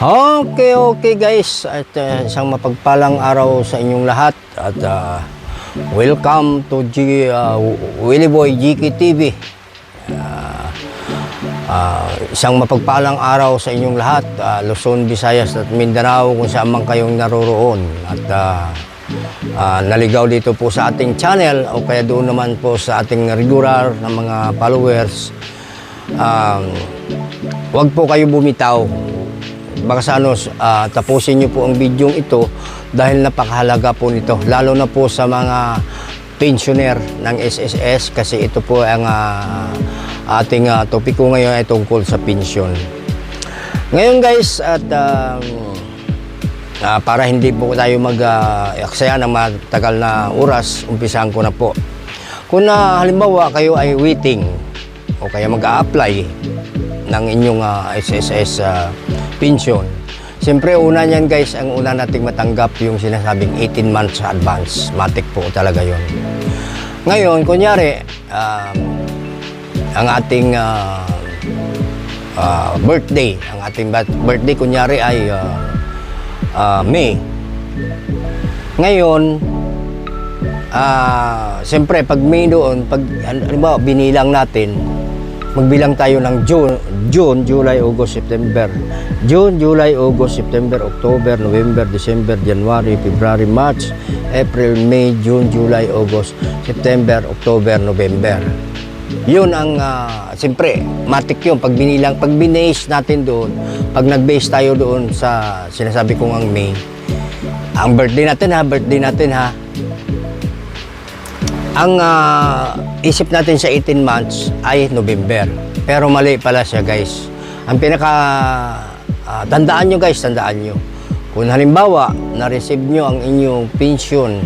Okay, okay guys. At uh, isang mapagpalang araw sa inyong lahat. At uh, welcome to G, uh, Willie Boy GK TV. Uh, uh, isang mapagpalang araw sa inyong lahat. Uh, Luzon, Visayas at Mindanao kung saan man kayong naroroon. At uh, uh, naligaw dito po sa ating channel o kaya doon naman po sa ating regular na mga followers. Um, Huwag po kayo bumitaw. Baka sa ano, ah, tapusin niyo po ang video ito dahil napakahalaga po nito. Lalo na po sa mga pensioner ng SSS kasi ito po ang ah, ating uh, topiko ngayon ay tungkol sa pensyon. Ngayon guys, at um, ah, para hindi po tayo mag-aksaya ng matagal na oras, umpisahan ko na po. Kung na halimbawa kayo ay waiting o kaya mag-a-apply ng inyong ah, SSS ah, pension. Siyempre, una niyan guys, ang una nating matanggap yung sinasabing 18 months advance. Matik po talaga yon. Ngayon, kunyari, um, ang ating ah, ah, birthday, ang ating birthday kunyari ay ah, ah, May. Ngayon, ah, siyempre, pag May doon, pag, ba, binilang natin, magbilang tayo ng June, June, July, August, September. June, July, August, September, October, November, December, January, February, March, April, May, June, July, August, September, October, November. Yun ang, uh, siyempre, matik yun. Pag binilang, pag binase natin doon, pag nag-base tayo doon sa sinasabi kong ang May, ang birthday natin ha, birthday natin ha, ang ah, isip natin sa 18 months ay November. Pero mali pala siya guys. Ang pinaka ah, tandaan nyo guys, tandaan nyo. Kung halimbawa, na-receive nyo ang inyong pension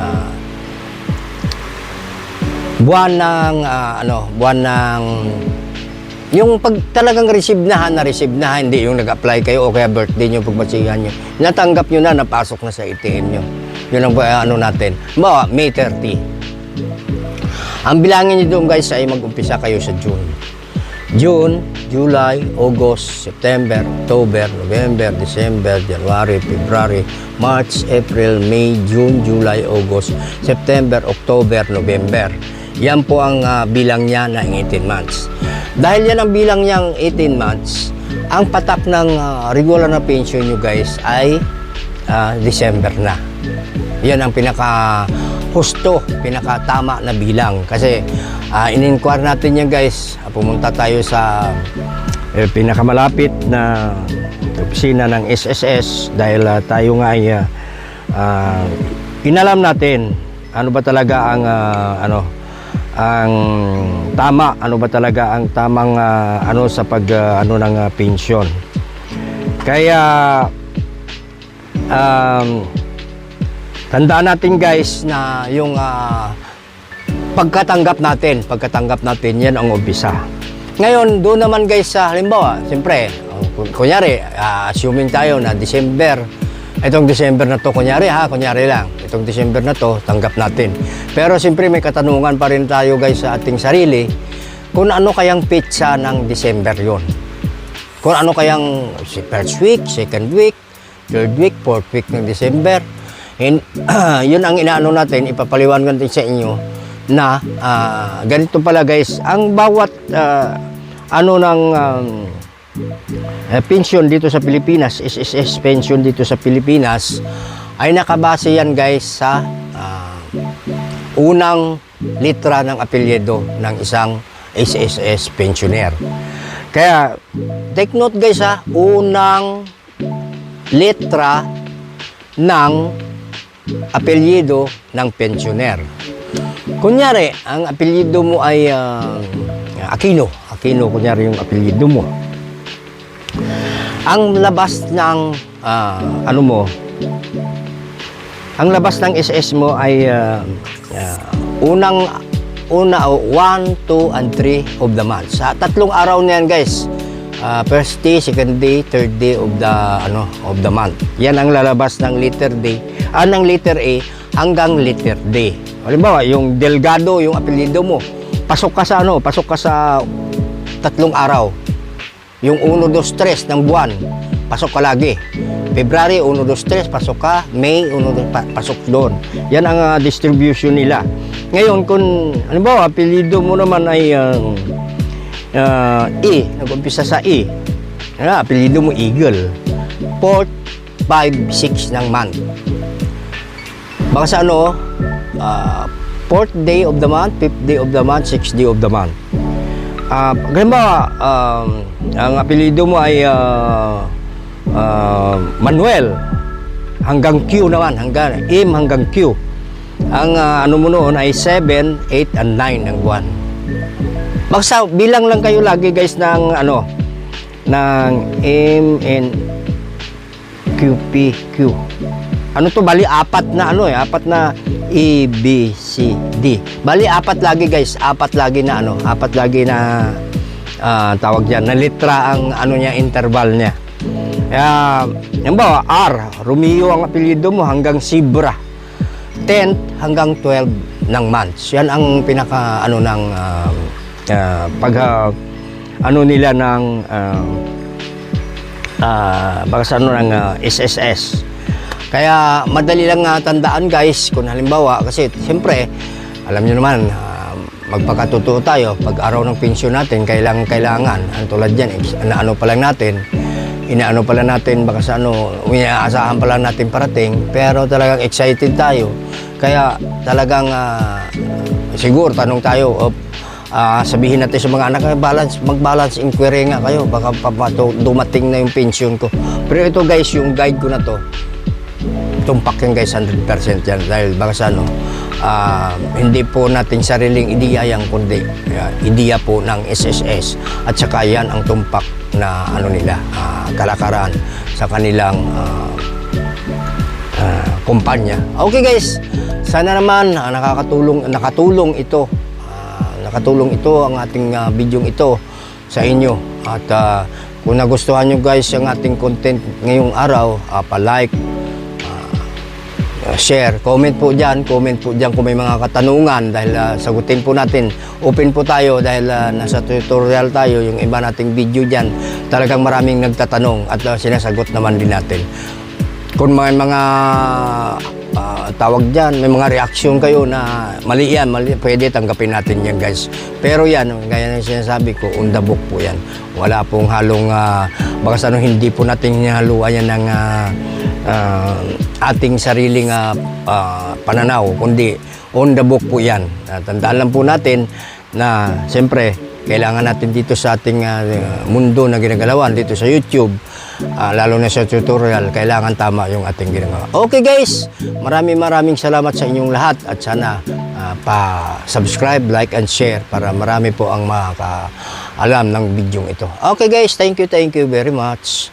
ah, buwan ng ah, ano, buwan ng yung pag talagang receive na na-receive na hindi yung nag-apply kayo o kaya birthday nyo, pagbatsigan nyo. Natanggap nyo na, napasok na sa ATM nyo. Yun ang ah, ano natin. Bawa, May 30. Ang bilangin niyo doon guys ay mag-umpisa kayo sa June. June, July, August, September, October, November, December, January, February, March, April, May, June, July, August, September, October, November. Yan po ang ah, bilang niya ng 18 months. Dahil yan ang bilang niyang 18 months, ang patak ng ah, regular na pension nyo guys ay ah, December na. Yan ang pinaka husto, pinakatama na bilang. Kasi uh, in-inquire natin yan guys. Ah, Pumunta tayo sa eh, pinakamalapit na opisina ng SSS dahil ah, tayo nga ay ah, ah, inalam natin ano ba talaga ang ah, ano ang tama ano ba talaga ang tamang ah, ano sa pag ah, ano ng ah, pensyon kaya um, Tandaan natin guys na yung ah, pagkatanggap natin, pagkatanggap natin yan ang umpisa. Ngayon, doon naman guys sa halimbawa, siyempre, kun- kunyari, ah, assuming tayo na December, itong December na to, kunyari ha, kunyari lang, itong December na to, tanggap natin. Pero siyempre may katanungan pa rin tayo guys sa ating sarili, kung ano kayang pizza ng December yon. Kung ano kayang first week, second week, third week, fourth week ng December, And, yun ang inaano natin, ipapaliwanag natin sa inyo na ah, ganito pala guys, ang bawat ah, ano ng um, eh, pension dito sa Pilipinas, SSS pension dito sa Pilipinas, ay nakabase yan guys sa ah, unang litra ng apelyido ng isang SSS pensioner. Kaya, take note guys ha, unang letra ng apelyido ng pensioner. Kunyari, ang apelyido mo ay ah, Aquino. Aquino, kunyari yung apelyido mo. Ang labas ng ah, ano mo, ang labas ng SS mo ay ah, ah, unang una 1, 2, and 3 of the month. Sa tatlong araw na yan, guys. Ah, first day, second day, third day of the ano of the month. Yan ang lalabas ng letter D, ah, ng letter A hanggang letter D. Halimbawa, yung Delgado, yung apelyido mo, pasok ka sa ano, pasok ka sa tatlong araw. Yung 1, 2, 3 ng buwan. pasok ka lagi. February, 1, 2, 3, pasok ka. May, 1, 2, pa- pasok doon. Yan ang ah, distribution nila. Ngayon, kung, ano ba, apelido mo naman ay ah, ah, E, nag-umpisa sa E. Ano, apelido mo Eagle. 4, 5, 6 ng month. Baka sa ano, ah, fourth day of the month, fifth day of the month, sixth day of the month. Uh, um, ang apelido mo ay ah, ah, Manuel hanggang Q naman, hanggang M hanggang Q. Ang ah, ano mo noon ay 7, 8, and 9 ng buwan. Basta bilang lang kayo lagi guys ng ano ng M and QPQ. Ano to? Bali apat na ano eh, apat na E, B, C, D. Bali apat lagi guys, apat lagi na ano, apat lagi na ah, tawag diyan, na litra ang ano niya interval niya. Kaya, yan ba, R, Romeo ang apelyido mo hanggang Sibra. 10th hanggang 12 ng months. Yan ang pinaka ano ng ah, ah, pag ah, ano nila ng ah, ah baka sa ano ng ah, SSS. Kaya madali lang nga tandaan guys kung halimbawa kasi siyempre alam niyo naman ah, magpakatotoo tayo pag araw ng pensyon natin kailangan kailangan ang tulad diyan na ano pa lang natin inaano pala natin baka sa ano inaasahan pala natin parating pero talagang excited tayo kaya talagang ah, siguro tanong tayo oh, ah, sabihin natin sa mga anak "Ay, balance mag-balance inquiry nga kayo baka papato dumating na yung pension ko pero ito guys yung guide ko na to tumpak yan guys 100% yan dahil baka sa ano ah, hindi po natin sariling ideya yan kundi ah, ideya po ng SSS at saka yan ang tumpak na ano nila ah, kalakaran sa kanilang ah, ah, kumpanya. Okay guys, sana naman ah, nakakatulong nakatulong ito. Nakatulong ito ang ating ah, video ito sa inyo at ah, kung nagustuhan nyo guys ang ating content ngayong araw, ah, pa-like, Uh, share, comment po dyan, comment po dyan kung may mga katanungan dahil ah, sagutin po natin. Open po tayo dahil ah, nasa tutorial tayo, yung iba nating video dyan, talagang maraming nagtatanong at ah, sinasagot naman din natin. Kung may mga ah, tawag dyan, may mga reaksyon kayo na mali yan, mali, pwede tanggapin natin yan guys. Pero yan, gaya ng sinasabi ko, book po yan. Wala pong halong, ah, baka sa ano, hindi po natin hinahaluan yan ng ah, ah, ating sariling ah, ah, pananaw, kundi on the book po yan. Ah, tandaan lang po natin na siyempre, kailangan natin dito sa ating ah, mundo na ginagalawan, dito sa YouTube, ah, lalo na sa tutorial, kailangan tama yung ating ginagawa. Okay guys, maraming maraming salamat sa inyong lahat at sana ah, pa-subscribe, like, and share para marami po ang makakaalam ng video ito. Okay guys, thank you, thank you very much.